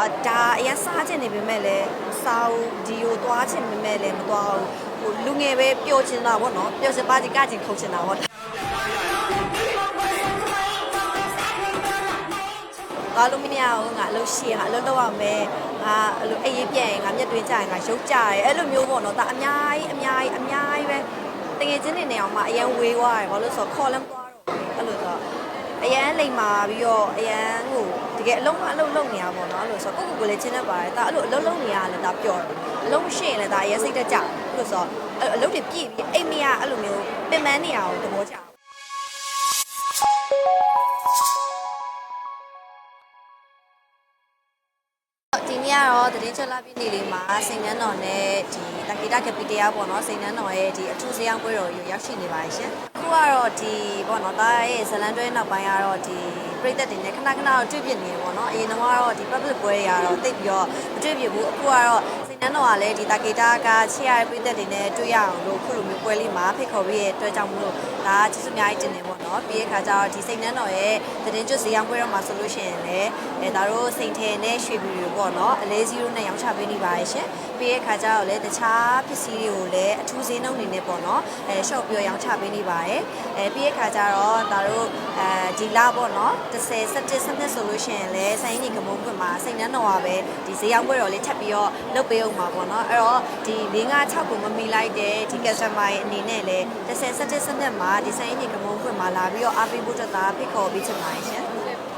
အာဒါအရင်စားချင်နေပေမဲ့လည်းစားဦးဒီကိုသွားချင်ပေမဲ့လည်းမသွားဘူးဟိုလူငယ်ပဲပျော်ချင်တာပေါ့နော်ပျော်ချင်ပါချင်ကချင်ခုန်ချင်တာပေါ့ဘာလို့မရအောင်ငါအလုပ်ရှိရငါအလုပ်လုပ်ရမယ်ငါအဲ့လိုအေးရေးပြက်ရင်ငါမျက်တွင်းကြရင်ငါရုပ်ကြရဲအဲ့လိုမျိုးပေါ့နော်ဒါအများကြီးအများကြီးအများကြီးပဲတကယ်ချင်းနေနေအောင်မှအရင်ဝေးသွားတယ်ဘာလို့ဆိုတော့ခေါ်လည်းမသွားတော့ဘူးအဲ့လိုဆိုတော့ အရန်လိမ်မာပြီးတော့အရန်ဟိုတကယ်အလုံးအလုံးလုံးနေရပါတော့အဲ့လိုဆိုတော့ကိုကိုကိုလည်းချင်းနေပါတယ်ဒါအဲ့လိုအလုံးလုံးနေရလည်းဒါပျော်တယ်အလုံးမရှိရင်လည်းဒါအရန်စိတ်တက်ကြအဲ့လိုဆိုတော့အဲ့အလုံးတွေပြည့်ပြီးအိမ်မရအဲ့လိုမျိုးပင်ပန်းနေရအောင်သဘောကျတယ်ဒီနေ့ကတော့တရင်ချက်လာပြည့်နေ့လေးမှာစိန်နန်းတော်နဲ့ဒီတက္ကီတာကပီတရားပေါ့နော်စိန်နန်းတော်ရဲ့ဒီအထူးစရောင်းပွဲတော်ကြီးရောက်ရှိနေပါရှင်အခု ကတော့ဒီပေါ့နော်တာရဲ့ဇလန်တွဲနောက်ပိုင်းကတော့ဒီပြည်သက်တွေနဲ့ခဏခဏတော့တွေ့ပြနေတယ်ပေါ့နော်အရင်တော့ဒီ public ပွဲတွေကတော့တိတ်ပြီးတော့မတွေ့ပြဘူးအခုကတော့စိန်နန်းတော်ကလည်းဒီတက္ကီတာကချစ်ရတဲ့ပြည်သက်တွေနဲ့တွေ့ရအောင်လို့ခုလိုမျိုးပွဲလေးမှာဖိတ်ခေါ်ပြီးရဲ့အတွက်ကြောင့်မလို့ဒါကျေးဇူးအများကြီးတင်နေပေါ့ နော်ပြီးတဲ့ခါကျတော့ဒီစိန်နန်းတော်ရဲ့တရင်ကျွတ်စရောင်းပွဲတော်မှာဆိုလို့ရှိရင်လည်းအဲဒါတို့စိန်ထဲနဲ့ရွှေပြည်တွေပေါ့နော်အလဲ0နဲ့ရောင်းချပေးနေပါရဲ့ရှင်ပြီးတဲ့ခါကျတော့လည်းတခြားပစ္စည်းတွေကိုလည်းအထူးဈေးနှုန်းတွေနဲ့ပေါ့နော်အဲ shop ပြီးတော့ရောင်းချပေးနေပါရဲ့အဲပြီးတဲ့ခါကျတော့ဒါတို့အဲဒီလပေါ့နော်30 17 17ဆိုလို့ရှိရင်လည်းစိုင်းနေကမုန်းခွင့်မှာစိန်နန်းတော်ကပဲဒီဈေးရောင်းပွဲတော်လေးထပ်ပြီးတော့လုပ်ပေးအောင်ပါပေါ့နော်အဲ့တော့ဒီ၄၅6ကိုမမီလိုက်တဲ့ဒီ customer ရဲ့အနေနဲ့လည်း30 17 17မှာဒီစိုင်းနေကမုန်းခွင့်မှာလာပြီးတော့အားပေးဖို့အတွက်ဒါဖိတ်ခေါ်ပေးချင်ပါတယ်ရှင်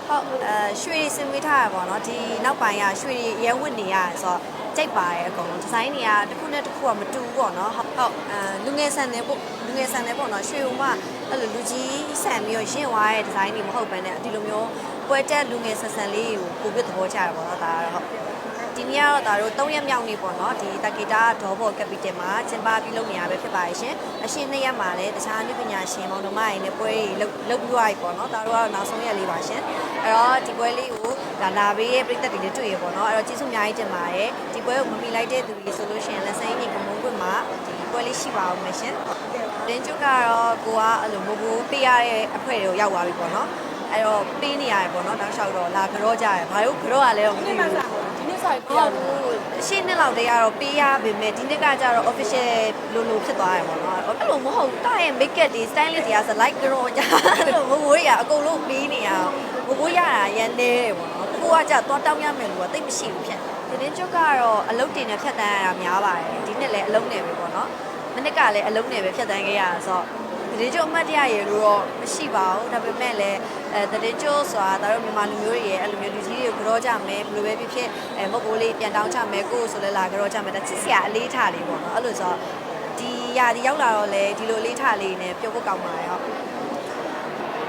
ဟုတ်အဲရွှေစင်မွေးထားရပါတော့ဒီနောက်ပိုင်းကရွှေရဲဝတ်နေရဆိုတော့ကြိုက်ပါတယ်အကုန်လုံးဒီဇိုင်းတွေကတစ်ခုနဲ့တစ်ခုကမတူဘူးပေါ့နော်ဟုတ်ဟုတ်အဲလူငယ်ဆန်တယ်ပေါ့လူငယ်ဆန်တယ်ပေါ့နော်ရွှေဦးမအဲ့လိုလူကြီးဆန်ပြီးတော့ရင့်သွားတဲ့ဒီဇိုင်းတွေမဟုတ်ဘဲနဲ့ဒီလိုမျိုး ပွဲတက်လူငယ်ဆန်ဆန်လေးကိုပို့ပြသဘောကျတယ်ပေါ့နော်ဒါကတော့ဟုတ်ဒီနေ့ကတော့ဒါတို့3ရက်မြောက်နေ့ပေါ့နော်ဒီတက္ကီတာဒေါ်ဘော်ကပီတယ်မှာကျင်းပပြီးလုပ်နေရပဲဖြစ်ပါရဲ့ရှင်အရှင်နှစ်ရက်မှာလည်းတခြားအနုပညာရှင်မောင်နှမတွေနဲ့ပွဲတွေလုပ်လုပ်ပြီးသွားပြီပေါ့နော်ဒါတို့ကတော့နောက်ဆုံးရက်လေးပါရှင်အဲ့တော့ဒီပွဲလေးကိုဒါလာပေးရဲ့ပြည်သက်တွေလည်းတွေ့ရပေါ့နော်အဲ့တော့ကျေးဇူးအများကြီးတင်ပါတယ်ဒီပွဲကိုမမီလိုက်တဲ့သူတွေဆိုလို့ရှိရင်လက်ဆိုင်ကြီးကမုန်းခွင့်မှာဒီပွဲလေးရှိပါအောင်မယ်ရှင်လင်းကျုပ်ကတော့ကိုကအဲ့လိုမဘူးပေးရတဲ့အဖွဲတွေကိုရောက်သွားပြီပေါ့နော် အဲ့တော့ပေးနေရတယ်ပေါ့နော်တောက်လျှောက်တော့လာကြောကြရတယ်ဘာလို့ကြောရလဲတော့မသိဘူးဒီနေ့ဆိုင်ဟုတ်ဘူးရှင်းနှစ်လောက်တည်းကတော့ပေးရပေမဲ့ဒီနေ့ကကျတော့ official လိုလိုဖြစ်သွားတယ်ပေါ့နော်အဲ့လိုမဟုတ်တာရဲ့ make up ဒီ stylist တွေကဆို like ကြောကြအဲ့လိုမဟုတ်ရအကုန်လုံးပေးနေရမဟုတ်ရတာရန်နေတယ်ပေါ့နော်ကိုကကြသွားတောင်းရမယ်လို့ကတိတ်မရှိဘူးဖြစ်ဒီနေ့ကျုပ်ကတော့အလုပ်တင်နဲ့ဖြတ်တန်းရတာများပါတယ်ဒီနေ့လည်းအလုပ်နယ်ပဲပေါ့နော်မနစ်ကလည်းအလုပ်နယ်ပဲဖြတ်တန်းခဲ့ရတာဆိုတော့ ဒီကျုပ်အမှတ်တရရေလို့တော့မရှိပါဘူးဒါပေမဲ့လည်းအဲတည်ကျိုးဆိုတာဒါတို့မြန်မာလူမျိုးတွေရဲ့အဲ့လိုမျိုးလူကြီးတွေကိုကြောကြမယ်ဘယ်လိုပဲဖြစ်ဖြစ်အဲမဟုတ်ဘူးလေးပြန်တောင်းချမယ်ကိုယ်ဆိုလဲလာကြောကြမယ်ဒါချစ်စရာအလေးထားလေးပေါ့နော်အဲ့လိုဆိုတော့ဒီຢာဒီရောက်လာတော့လေဒီလိုအလေးထားလေးနဲ့ပြောဖို့ကောင်းပါတယ်ဟုတ်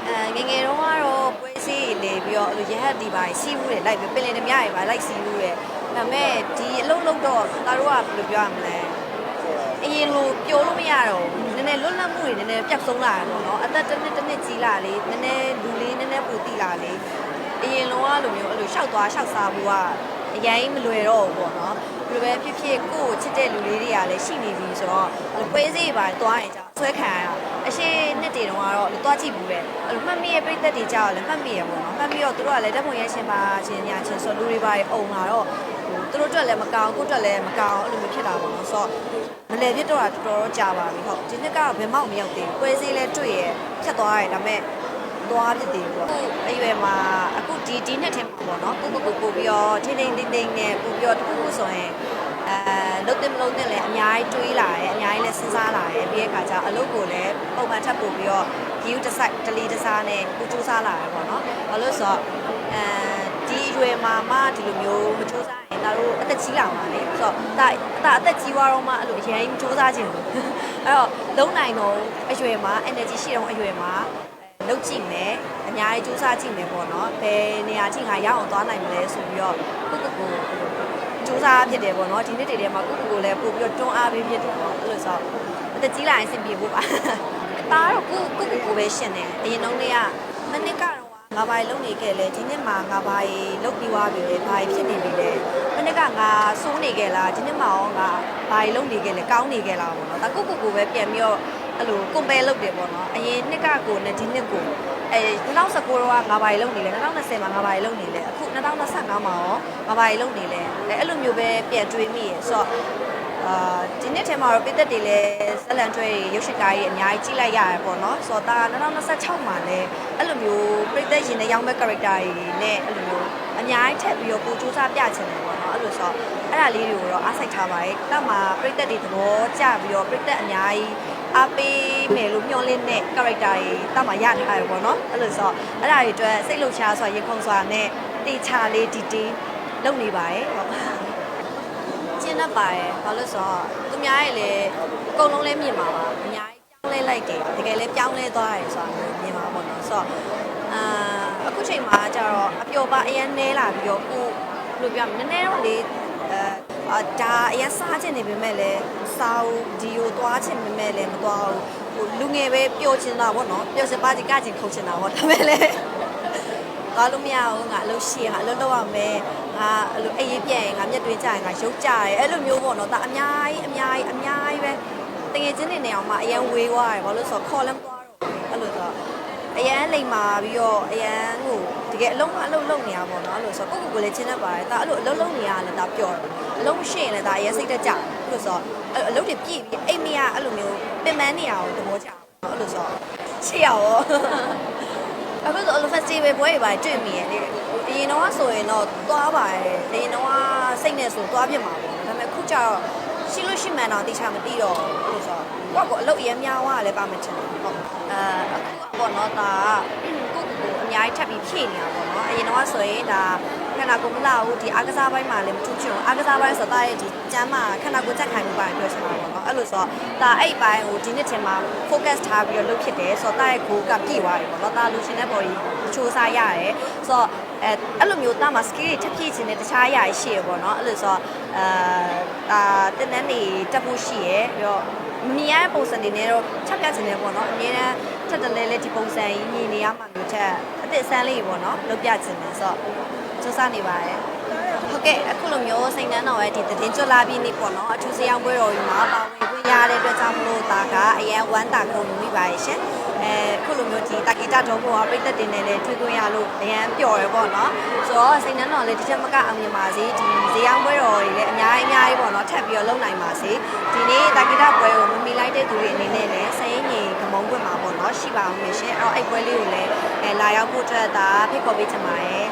အဲငယ်ငယ်တုန်းကတော့ပွဲစည်းလေပြီးတော့အဲ့လိုရဟတ်ဒီပါစီးဘူးတွေလိုက်ပြီးပင်လယ်ဓမြတွေပါလိုက်စီးဘူးတွေဒါပေမဲ့ဒီအလုံးလုံးတော့ဒါတို့ကဘယ်လိုပြောရမလဲအရင်လိုပျော်လို့မရတော့ဘူးန ည်းနည်းလွတ်လပ်မှုတွေနည်းနည်းပြတ်ဆုံးလာတယ်ပေါ့နော်အသက်တစ်နှစ်တစ်နှစ်ကြီးလာလေနည်းနည်းလူလေးနည်းနည်းပူတိလာလေအရင်လုံးကလိုမျိုးအဲ့လိုရှောက်သွားရှောက်စားဖို့ကအရင်မလွယ်တော့ဘူးပေါ့နော်ဘယ်လိုပဲဖြစ်ဖြစ်ကိုယ့်ကိုချစ်တဲ့လူလေးတွေကလည်းရှိနေပြီဆိုတော့အဲ့လိုပွဲစေးပါသွားရင်ကြောက်ဆွဲခံရတာအရှိနှစ်တွေတုန်းကတော့အဲ့လိုသွားကြည့်ဘူးပဲအဲ့လိုမှတ်မိရဲ့ပြိသက်တွေကြောက်လည်းမှတ်မိရပေါ့နော်မှတ်မိတော့သူတို့ကလည်းဓာတ်ပုံရိုက်ရှင်ပါခြင်းညာခြင်းဆိုလူတွေပါအုံလာတော့ဟိုသူတို့အတွက်လည်းမကောင်းကိုယ့်အတွက်လည်းမကောင်းအဲ့လိုမျိုးဖြစ်တာပေါ့နော်ဆိုတော့ မလဲပြစ်တော့တာတော်တော်ကြာပါပြီဟုတ်ဒီနှစ်ကတော့ဘယ်မှမရောက်သေးဘူးပွဲစည်းလဲတွေ့ရဖြတ်သွားရတယ်ဒါပေမဲ့သွားဖြစ်သေးဘူးပေါ့အရွယ်မှာအခုဒီဒီနှစ်ထဲမှာပေါ့နော်ကိုကိုကိုပို့ပြီးတော့ထင်းထင်းတင်းတင်းနဲ့ပို့ပြီးတော့တခုခုဆိုရင်အဲလုံးတင်မလုံးတင်လည်းအများကြီးတွေးလာတယ်အများကြီးလည်းစဉ်းစားလာတယ်ပြီးတဲ့အခါကျအလုပ်ကိုလည်းပုံမှန်ထပ်ပို့ပြီးတော့ view တစ်ဆိုင်တလီတစ်စားနဲ့ကိုစူးစမ်းလာတယ်ပေါ့နော်ဘာလို့ဆိုတော့အဲဒီအရွယ်မှာမှဒီလိုမျိုးမစူးစမ်းရင် ဒါတို့အသက်ကြီးလာမှာလေဆိုတော့ဒါဒါအသက်ကြီးသွားတော့မှအဲ့လိုအရင်စူးစမ်းခြင်းဘူးအဲ့တော့လုံးနိုင်တော့အရွယ်မှာ energy ရှိတော့အရွယ်မှာလုတ်ကြည့်မယ်အများကြီးစူးစမ်းကြည့်မယ်ပေါ့နော်ဘယ်နေရာချင်းကရအောင်သွားနိုင်မလဲဆိုပြီးတော့ကိုကိုကိုစူးစမ်းဖြစ်တယ်ပေါ့နော်ဒီနေ့တည်းထဲမှာကိုကိုကိုလည်းပို့ပြီးတော့တွန်းအားပေးဖြစ်တယ်ပေါ့အဲ့လိုဆိုတော့အသက်ကြီးလာရင်အဆင်ပြေဖို့ပါဒါတော့ကိုကိုကိုကိုပဲရှင်တယ်အရင်တုန်းကမနစ်ကတော့ ငါဘာလုံနေခဲ့လဲဒီနှစ်မှာငါဘာလုံပြီးွားပြီလေဘာဖြစ်နေပြီလဲမနစ်ကငါစိုးနေခဲ့လားဒီနှစ်မှာရောငါဘာလုံနေခဲ့လဲကောင်းနေခဲ့လားပေါ့နော်ဒါကိုကိုကိုပဲပြန်ပြီးတော့အဲ့လို compare လုပ်တယ်ပေါ့နော်အရင်နှစ်ကကိုနဲ့ဒီနှစ်ကိုအဲ2019တော့ငါဘာကြီးလုပ်နေလဲ2020မှာငါဘာကြီးလုပ်နေလဲအခု2025မှာရောငါဘာကြီးလုပ်နေလဲအဲအဲ့လိုမျိုးပဲပြန်တွေးမိရယ်ဆိုတော့ အာဒီနေ့ထဲမှာတော့ပြည်သက်တွေလည်းဇလန်ထွဲရုပ်ရှင်ကားကြီးအများကြီးကြည့်လိုက်ရတယ်ပေါ့နော်ဆိုတော့ဒါ2026မှာလည်းအဲ့လိုမျိုးပြည်သက်ရင်နဲ့ရောင်းမဲ့ character တွေနဲ့အဲ့လိုမျိုးအများကြီးထပ်ပြီးတော့ကိုစူးစမ်းပြချင်တယ်ပေါ့နော်အဲ့လိုဆိုတော့အဲ့ဒါလေးတွေကိုတော့အားစိတ်ထားပါတယ်။နောက်မှာပြည်သက်တွေသဘောကျပြီးတော့ပြည်သက်အများကြီးအားပေးမယ်လို့မျှော်လင့်တဲ့ character တွေတောက်မှရထားရပေါ့နော်အဲ့လိုဆိုတော့အဲ့ဒါတွေအတွက်စိတ်လှုပ်ရှားစွာရင်ခုန်စွာနဲ့တေချာလေးဒီတေးလုပ်နေပါတယ်ဟုတ်ကျ င်းတတ်ပါတယ်ဘာလို့ဆိုတော့သူများရဲ့လေအကုန်လုံးလဲမြင်ပါပါအများကြီးပြောင်းလဲလိုက်တယ်တကယ်လဲပြောင်းလဲသွားတယ်ဆိုတာမျိုးမြင်ပါပေါ့နော်ဆိုတော့အာအခုချိန်မှာကျတော့အပျော်ပါအရင်နဲလာပြီးတော့ကိုဘယ်လိုပြောမလဲနည်းနည်းတော့လေအဲအာဒါအရင်စားချင်နေပေမဲ့လည်းစားဦးဒီကိုသွားချင်ပေမဲ့လည်းမသွားဘူးဟိုလူငယ်ပဲပျော်ချင်တာပေါ့နော်ပျော်စပါးကြီးကချင်ခုတ်ချင်တာပေါ့ဒါပေမဲ့လည်းသွားလို့မရဘူးငါအလုပ်ရှိရငါအလုပ်လုပ်ရမယ် ငါအဲ့လိုအေးရေးပြက်ရင်ငါမျက်တွင်းကြရင်ငါရုပ်ကြရဲအဲ့လိုမျိုးပေါ့နော်ဒါအများကြီးအများကြီးအများကြီးပဲတကယ်ချင်းနေနေအောင်မှအရန်ဝေးသွားတယ်ဘာလို့ဆိုတော့ခေါ်လည်းမသွားတော့ဘူးအဲ့လိုဆိုတော့အရန်လိမ်မာပြီးတော့အရန်ဟိုတကယ်အလုံးအလုံးလုံးနေရပါတော့အဲ့လိုဆိုတော့ကိုယ့်ကိုယ်ကိုယ်လည်းချင်းတတ်ပါတယ်ဒါအဲ့လိုအလုံးလုံးနေရလည်းဒါပျော်တယ်အလုံးမရှိရင်လည်းဒါအရန်စိတ်တက်ကြတယ်အဲ့လိုဆိုတော့အဲ့အလုံးတွေပြည့်ပြီးအိမ်မရအဲ့လိုမျိုးပင်ပန်းနေရအောင်သဘောကျတယ်အဲ့လိုဆိုတော့ရှိရရော အခုဆိုအဲ့လို festival ပွဲတွေပါတွေ့မိရဲ့လေအရင်တော့ဆိုရင်တော့သွားပါတယ်အရင်တော့စိတ်နဲ့ဆိုသွားပြစ်မှာပေါ့ဒါပေမဲ့အခုကျတော့ရှိလို့ရှိမှန်တော့တိချာမသိတော့ဘူးလို့ဆိုတော့ကိုယ့်ကိုအလုပ်အရင်များသွားလည်းပါမချင်ဘူးဟုတ်အဲအခုပေါ့နော်ဒါကိုယ့်ကိုယ်အများကြီးထပ်ပြီးဖြည့်နေတာပေါ့နော်အရင်တော့ဆိုရင်ဒါ ခန္ဓာကိုယ်မလာဘူးဒီအားကစားပိုင်းမှာလည်းမထူးချွန်အားကစားပိုင်းဆိုတော့ရဲ့ဒီကျမ်းမာခန္ဓာကိုယ်ချက်ခိုင်မှုပိုင်းပြောချင်တာပေါ့နော်အဲ့လိုဆိုတော့ဒါအဲ့ပိုင်းကိုဒီနှစ်ထင်မှာ focus ထားပြီးတော့လုပ်ဖြစ်တယ်ဆိုတော့တာရဲ့ကိုယ်ကပြည့်သွားပြီပေါ့နော်ဒါလူရှင်တဲ့ body ချိုးစားရတယ်ဆိုတော့အဲအဲ့လိုမျိုးတာမှာ skill တွေထပ်ဖြည့်ခြင်းနဲ့တခြားအရာရှိရပေါ့နော်အဲ့လိုဆိုတော့အဲဒါတင်းတန်းတွေတက်ဖို့ရှိရပြီးတော့မမြင်ရတဲ့ပုံစံတွေနဲ့တော့ချက်ပြခြင်းနဲ့ပေါ့နော်အများနဲ့ထက်တလဲလဲဒီပုံစံကြီးမြင်နေရမှာမျိုးချက်အသစ်ဆန်းလေးပေါ့နော်လုပ်ပြခြင်းနဲ့ဆိုတော့ စူးစမ်းနေပါတယ်ဟုတ်ကဲ့အခုလိုမျိုးစိတ်နှမ်းတော်ရဲ့ဒီသတင်းကျွတ်လာပြီးနေပေါ့နော်အထူးစရောင်းပွဲတော်ကြီးမှာပါဝင်ခွင့်ရတဲ့အတွက်ကြောင့်မလို့ဒါကအရန်ဝမ်းတာကုန်မိပါရဲ့ရှင်အဲအခုလိုမျိုးဒီတာကီတာတော်ဘောကပြည့်သက်တင်နေလဲထွေးခွင့်ရလို့အရန်ပျော်ရပေါ့နော်ဆိုတော့စိတ်နှမ်းတော်လည်းဒီချက်မကအောင်မြင်ပါစေဒီဇေယောင်းပွဲတော်ကြီးလည်းအများကြီးအများကြီးပေါ့နော်ထပ်ပြီးတော့လုပ်နိုင်ပါစေဒီနေ့တာကီတာပွဲကိုမမီလိုက်တဲ့သူတွေအနေနဲ့လည်းစိတ်ငြိမ်ကမုန်းပွင့်မှာပေါ့နော်ရှိပါအောင်ရှင်အဲ့တော့အဲ့ပွဲလေးကိုလည်းအဲလာရောက်ဖို့အတွက်ဒါဖိတ်ခေါ်ပေးချင်ပါတယ်